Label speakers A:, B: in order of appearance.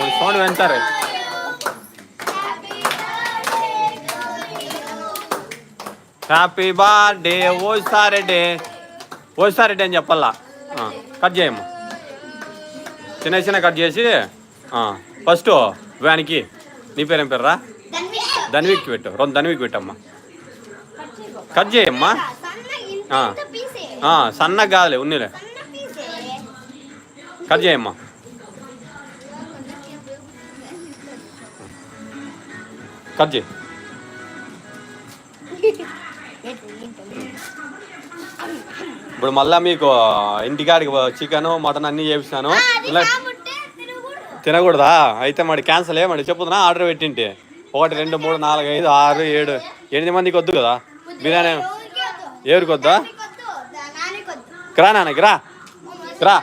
A: కొంచెం సౌండ్ పెంచారు happy birthday ఓసారెడ్డి. ఓసారెడ్డి అని చెప్పాలా? కట్ చేయమ్మా. చిన్న చిన్న కట్ చేసి ఫస్ట్ వ్యాన్కి. నీ పేరేం పేర్రా? ధన్విక్ పెట్టు. రెండు ధన్విక్ పెట్టమ్మా. కట్ చేయమ్మా. సన్నగా కాదులే ఉన్నిలే. కట్ చేయమ్మా. కట్ చేయి. ఇప్పుడు మళ్ళా మీకు ఇంటికాడికి చికెన్ మటన్ అన్నీ చేపిస్తాను. ఇలా తినకూడదా. అయితే మరి క్యాన్సల్ ఏ మరి చెప్పుతున్నా ఆర్డర్ పెట్టింటి. ఒకటి రెండు మూడు నాలుగు ఐదు ఆరు ఏడు ఎనిమిది మందికి వద్దు కదా? బిర్యానీ ఎవరికి వద్దా? రా నాన్నకి రా రా?